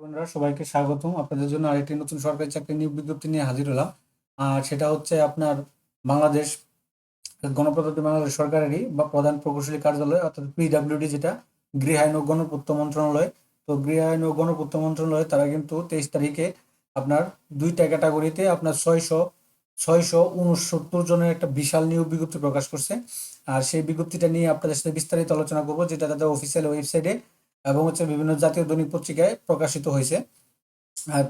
বন্ধুরা, সবাইকে স্বাগতম। আপনাদের জন্য আরেকটি নতুন সরকারি চাকরি নিয়োগ বিজ্ঞপ্তি নিয়ে হাজির হলাম। আর সেটা হচ্ছে আপনার বাংলাদেশ গণপ্রজাতন্ত্রী বাংলাদেশ সরকারেরই বা প্রধান প্রকৌশলী কার্যালয় অর্থাৎ পিডাব্লিউডি যেটা গৃহায়ন ও গণপূর্ত মন্ত্রণালয়। তো গৃহ গৃহায়ন ও গণপূর্ত মন্ত্রণালয়, তারা কিন্তু তেইশ তারিখে আপনার দুইটা ক্যাটাগরিতে আপনার ছয়শো ছয়শো উনসত্তর জনের একটা বিশাল নিয়োগ বিজ্ঞপ্তি প্রকাশ করছে। আর সেই বিজ্ঞপ্তিটা নিয়ে আপনাদের সাথে বিস্তারিত আলোচনা করব, যেটা তাদের অফিসিয়াল ওয়েবসাইটে এবং হচ্ছে বিভিন্ন জাতীয় দৈনিক পত্রিকায় প্রকাশিত হয়েছে।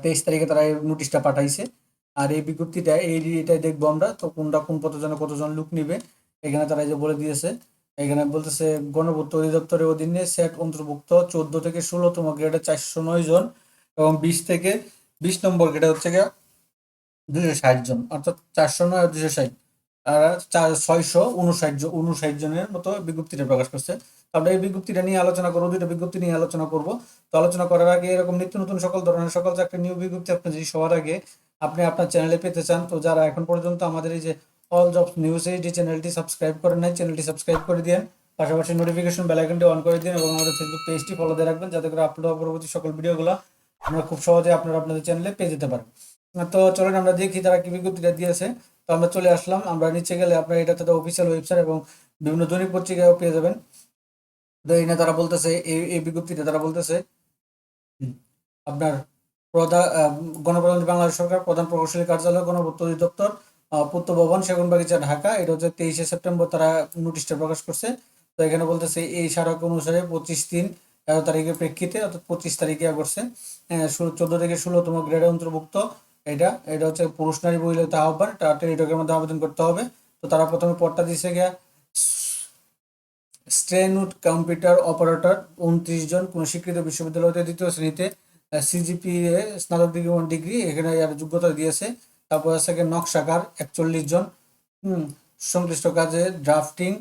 তেইশ তারিখে তারা এই নোটিশটা পাঠাইছে। আর এই বিজ্ঞপ্তিটা এই এটাই দেখব আমরা তো কোনটা কোন পদজনে কতজন লোক নিবে। এখানে তারা যে বলে দিয়েছে, এখানে বলতেছে গণপূর্ত অধিদপ্তরের অধীনে সেট অন্তর্ভুক্ত চোদ্দ থেকে ষোলোতম গ্রেডে চারশো নয় জন এবং বিশ থেকে বিশ নম্বর গ্রেডে হচ্ছে গিয়ে দুশো ষাট জন, অর্থাৎ চারশো নয় দুশো ষাট। আর চার ছয়শো উনষাট জন উনষাট জনের মতো বিজ্ঞপ্তিটা প্রকাশ করছে। আমরা এই বিজ্ঞপ্তিটা নিয়ে আলোচনা করব দুটো বিজ্ঞপ্তি নিয়ে আলোচনা করব। তো আলোচনা করার আগে এরকম নিত্য নতুন সকল ধরনের সকল চাকরি নিয়োগ বিজ্ঞপ্তি আপনি যদি সবার আগে আপনি আপনার চ্যানেলে পেতে চান। তো যারা এখন পর্যন্ত আমাদের এই যে অল জবস নিউজ এইচডি চ্যানেলটি সাবস্ক্রাইব করেন নাই চ্যানেলটি সাবস্ক্রাইব করে দিন পাশাপাশি নোটিফিকেশন বেল আইকনটি অন করে দিন এবং আমাদের ফেসবুক পেজটি ফলো দিয়ে রাখবেন, যাতে করে আপলোড পরবর্তী সকল ভিডিওগুলো আমরা খুব সহজে আপনারা আপনাদের চ্যানেলে পেয়ে যেতে পারেন। তো চলেন আমরা দেখি তারা কি বিজ্ঞপ্তিটা দিয়েছে। তো আমরা চলে আসলাম, আমরা নিচে গেলে আপনারা এটা তাদের অফিসিয়াল ওয়েবসাইট এবং বিভিন্ন দৈনিক পত্রিকায়ও পেয়ে যাবেন। তারা বলতেছে, এই বিজ্ঞপ্তিটা তারা বলতেছে, আপনার প্রধান গণপ্রজাতন্ত্রী বাংলাদেশ সরকার, প্রধান প্রকৌশলী কার্যালয় গণপূর্ত অধিদপ্তর পূর্ত ভবন, সেগুনবাগিচা, ঢাকা, এটা হচ্ছে তেইশে সেপ্টেম্বর তারা নোটিশটা প্রকাশ করছে। তো এখানে বলতেছে, এই স্মারক অনুসারে পঁচিশ দিন, তেরো তারিখের প্রেক্ষিতে, অর্থাৎ পঁচিশ তারিখে করছে চোদ্দ থেকে ষোলোতম গ্রেডে অন্তর্ভুক্ত। এটা এটা হচ্ছে পুরুষ নারী মহিলা আহ্বান টেলিটকের মধ্যে আবেদন করতে হবে। তো তারা প্রথমে পদটা দিছে গিয়া স্টেনুট কম্পিউটার অপারেটর উনত্রিশ জন, কোন স্বীকৃত বিশ্ববিদ্যালয়তে দ্বিতীয় শ্রেণীতে সিজিপিএ স্নাতক ডিগ্রি ডিগ্রি, এখানে যোগ্যতা দিয়েছে। তারপর আছে নকশাকার একচল্লিশ জন। হুম, সংশ্লিষ্ট কাজে ড্রাফটিং,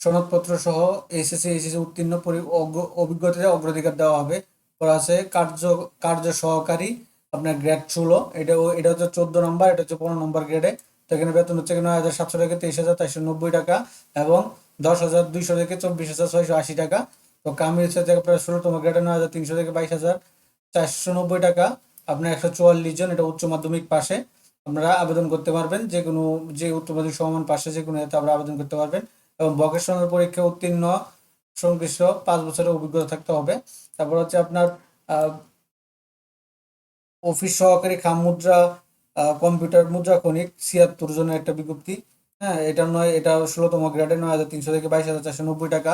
সনদপত্র সহ এসএসসি এসএসসি উত্তীর্ণ অভিজ্ঞতাতে অগ্রাধিকার দেওয়া হবে। পরে আছে কার্য কার্য সহকারী, আপনার গ্রেড ষোলো। এটা এটা হচ্ছে চোদ্দ নম্বর, এটা হচ্ছে পনেরো নম্বর গ্রেডে। তো এখানে বেতন হচ্ছে নয় হাজার সাতশো টাকা, তেইশ হাজার চারশো নব্বই টাকা। এবং দশ হাজার, দুইশো থেকে চব্বিশ হাজার, ছয়শো আশি টাকা। তো কামিল হচ্ছে থেকে প্রায় ষোলোতম গ্রেডে নয় হাজার, তিনশো থেকে বাইশ হাজার, চারশো নব্বই টাকা। আপনার একশো চুয়াল্লিশ জন, এটা উচ্চ মাধ্যমিক পাশে। আপনারা আবেদন করতে পারবেন, যে কোনো, যে উচ্চ মাধ্যমিক সমান পাশে যে কোনো এতে আপনারা আবেদন করতে পারবেন। এবং ভকেশনাল পরীক্ষা উত্তীর্ণ, সংশ্লিষ্ট পাঁচ বছরের অভিজ্ঞতা থাকতে হবে। তারপর হচ্ছে আপনার অফিস সহকারী খাম মুদ্রা কম্পিউটার মুদ্রা, খনিক ছিয়াত্তর জনের একটা বিজ্ঞপ্তি। হ্যাঁ এটা নয়, এটা ষোলোতম গ্রেডে নয় হাজার তিনশো থেকে বাইশ হাজার চারশো নব্বই টাকা।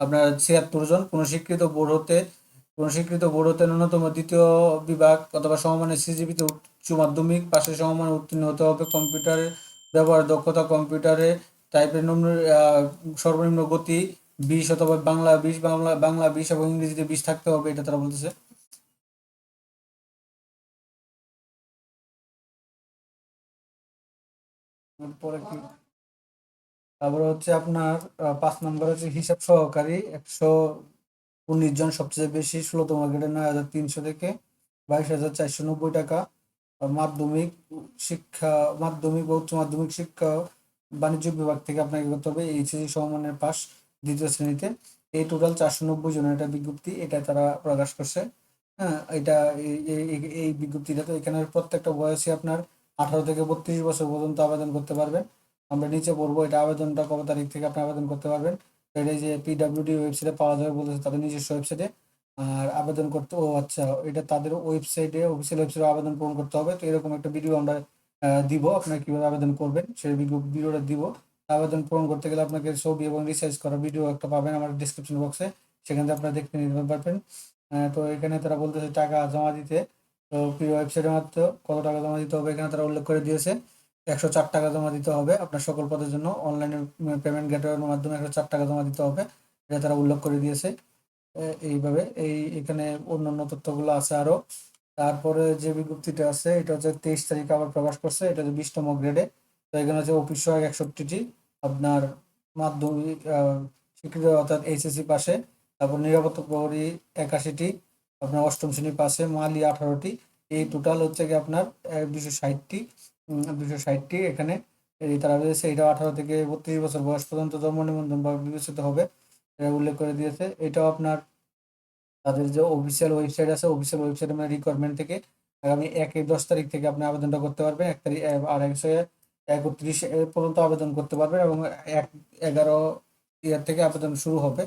আপনার ছিয়াত্তর জন, কোনো স্বীকৃত বোর্ড হতে, কোনো স্বীকৃত বোর্ড হতে ন্যূনতম দ্বিতীয় বিভাগ অথবা সমমানের সিজিপিতে উচ্চ মাধ্যমিক পাশে সমমানে উত্তীর্ণ হতে হবে কম্পিউটারের ব্যবহার, দক্ষতা কম্পিউটারে টাইপের নিম্ন সর্বনিম্ন গতি বিশ অথবা বাংলা বিশ, বাংলা বাংলা বিশ এবং ইংরেজিতে বিশ থাকতে হবে, এটা তারা বলতেছে। পরে কি? তারপরে হচ্ছে আপনার পাঁচ নম্বর হচ্ছে হিসাব সহকারী, একশো উনিশ জন সবচেয়ে বেশি, ষোলোতম গ্রেডে নয় হাজার তিনশো থেকে বাইশ হাজার চারশো নব্বই টাকা। মাধ্যমিক শিক্ষা, মাধ্যমিক বা উচ্চ মাধ্যমিক শিক্ষা বাণিজ্য বিভাগ থেকে আপনাকে করতে হবে, এইচএসসি সমমানের পাস দ্বিতীয় শ্রেণীতে। এই টোটাল চারশো নব্বই জনের একটা বিজ্ঞপ্তি, এটা তারা প্রকাশ করছে। হ্যাঁ এটা এই বিজ্ঞপ্তিটা তো এখানে প্রত্যেকটা বয়সে আপনার আঠারো থেকে বত্রিশ বছর পর্যন্ত আবেদন করতে পারবেন। আমরা নিচে পড়ব, এটা আবেদনটা কবে তারিখ থেকে আপনি আবেদন করতে পারবেন। এটা যে পিডাব্লিউডি ওয়েবসাইটে পাওয়া যাবে বলেছে তাদের নিজস্ব ওয়েবসাইটে আর আবেদন করতে, ও আচ্ছা এটা তাদের ওয়েবসাইটে অফিসিয়াল ওয়েবসাইটে আবেদন পূরণ করতে হবে। তো এরকম একটা ভিডিও আমরা দিব, আপনার কীভাবে আবেদন করবেন, সেই ভিডিওটা দিব। আবেদন পূরণ করতে গেলে আপনাকে ছবি এবং রিসার্চ করা ভিডিও একটা পাবেন আমার ডিসক্রিপশন বক্সে সেখান আপনারা দেখতে নিতে পারবেন। তো এখানে তারা বলতেছে টাকা জমা দিতে। তো ওয়েবসাইটের মাত্র কত টাকা জমা দিতে হবে এখানে তারা উল্লেখ করে দিয়েছে। একশো চার টাকা জমা দিতে হবে আপনার সকল পদের জন্য। অনলাইনে পেমেন্ট গেটওয়ের মাধ্যমে একশো চার টাকা জমা দিতে হবে, এটা তারা উল্লেখ করে দিয়েছে। এইভাবে, এই, এখানে অন্যান্য তথ্যগুলো আছে আরও তারপরে যে বিজ্ঞপ্তিটা আছে, এটা হচ্ছে তেইশ তারিখে আবার প্রকাশ করছে, এটা হচ্ছে বিশতম গ্রেডে তো এখানে হচ্ছে অফিস সহায়ক একষট্টিটি, আপনার মাধ্যমিক স্বীকৃত অর্থাৎ এইচএসসি পাশে। তারপর নিরাপত্তা প্রহরী একাশিটি, আপনার অষ্টম শ্রেণি পাশে, মালি আঠারোটি। এই টোটাল হচ্ছে কি আপনার দুশো ষাটটি। দুশো ষাটটি। এখানে তারা রয়েছে এটা আঠারো থেকে বত্রিশ বছর বয়স পর্যন্ত জন্ম নিবন্ধন বা বিবেচিত হবে এটা উল্লেখ করে দিয়েছে। এটাও আপনার তাদের যে অফিসিয়াল ওয়েবসাইট আছে অফিসিয়াল ওয়েবসাইটে মানে রিকোয়ারমেন্ট থেকে আগামী একে দশ তারিখ থেকে আপনি আবেদনটা করতে পারবেন। এক তারিখ আর একশো একত্রিশ পর্যন্ত আবেদন করতে পারবেন এবং এক এগারো ইয়ার থেকে আবেদন শুরু হবে।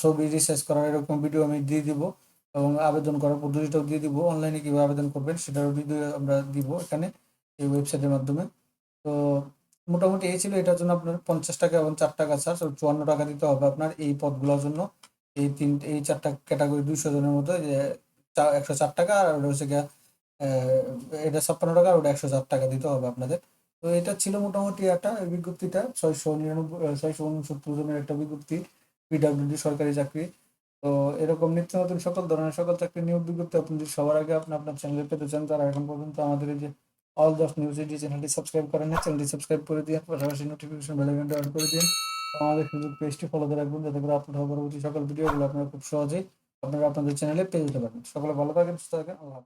ছবি রিসার্চ করার এরকম ভিডিও আমি দিয়ে দিব এবং আবেদন করার পদ্ধতিটাও দিয়ে দিব। অনলাইনে কীভাবে আবেদন করবেন সেটারও ভিডিও আমরা দিব এখানে। এই ওয়েবসাইটের মাধ্যমে। তো মোটামুটি এই ছিল, এটার জন্য আপনার পঞ্চাশ টাকা এবং চার টাকা চার্জ চুয়ান্ন টাকা দিতে হবে আপনার এই পদগুলোর জন্য। এই তিন, এই চারটা ক্যাটাগরি দুইশো জনের মধ্যে যে একশো চার টাকা আর ওটা হচ্ছে গিয়া এটা ছাপ্পান্ন টাকা আর ওটা একশো চার টাকা দিতে হবে আপনাদের। তো এটা ছিল মোটামুটি একটা বিজ্ঞপ্তিটা, ছয়শো নিরানব্বই ছয়শো উনসত্তর জনের একটা বিজ্ঞপ্তি পিডাব্লিউডি সরকারি চাকরি। তো এরকম নিত্য নতুন সকল ধরনের সকল চাকরি নিয়োগ বিজ্ঞপ্তি আপনি সবার আগে আপনি আপনার চ্যানেলে পেতে চান তারা এখন পর্যন্ত আমাদের এই যে অল দশ নিউজ এডি চ্যানেলটি সাবস্ক্রাইব করেন না চ্যানেলটি সাবস্ক্রাইব করে দিন, পাশাপাশি নোটিফিকেশন বেল আইকনটি অন করে দিন আমাদের ফেসবুক পেজটি ফলো করে রাখবেন, যাতে করে আপলোড হওয়া পরবর্তী সকল ভিডিওগুলো আপনারা খুব সহজেই আপনারা আপনাদের চ্যানেলে পেয়ে যেতে পারেন সকলে ভালো থাকেন, সুস্থ থাকেন, আল্লাহ।